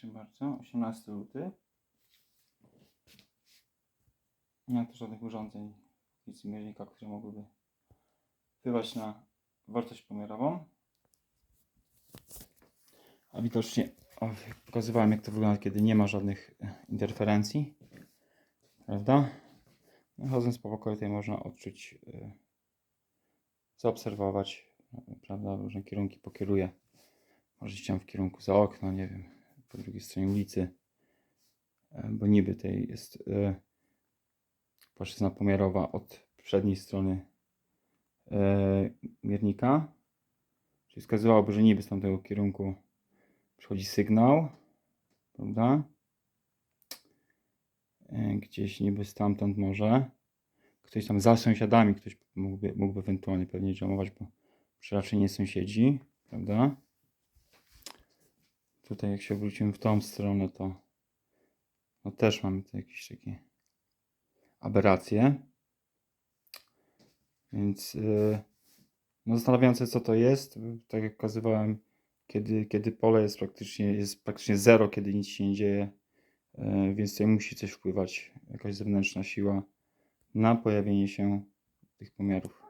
Proszę bardzo, 18 luty. Nie ma tu żadnych urządzeń nic które mogłyby wpływać na wartość pomiarową. A widocznie o, pokazywałem jak to wygląda, kiedy nie ma żadnych e, interferencji. Prawda? No, Chodząc po pokoju tutaj można odczuć, e, zaobserwować, e, prawda, różne kierunki pokieruję. Może tam w kierunku za okno, nie wiem, po drugiej stronie ulicy, e, bo niby tej jest e, płaszczyzna pomiarowa od przedniej strony e, miernika. Czyli wskazywałoby, że niby z tamtego kierunku przychodzi sygnał, prawda? Gdzieś niby stamtąd może. Ktoś tam za sąsiadami, ktoś mógłby, mógłby ewentualnie pewnie działować, bo przy raczej nie sąsiedzi, prawda? Tutaj jak się obrócimy w tą stronę, to no też mamy tu jakieś takie aberracje. Więc yy, no zastanawiające co to jest. Tak jak pokazywałem, kiedy, kiedy pole jest praktycznie, jest praktycznie zero, kiedy nic się nie dzieje. Yy, więc tutaj musi coś wpływać, jakaś zewnętrzna siła na pojawienie się tych pomiarów.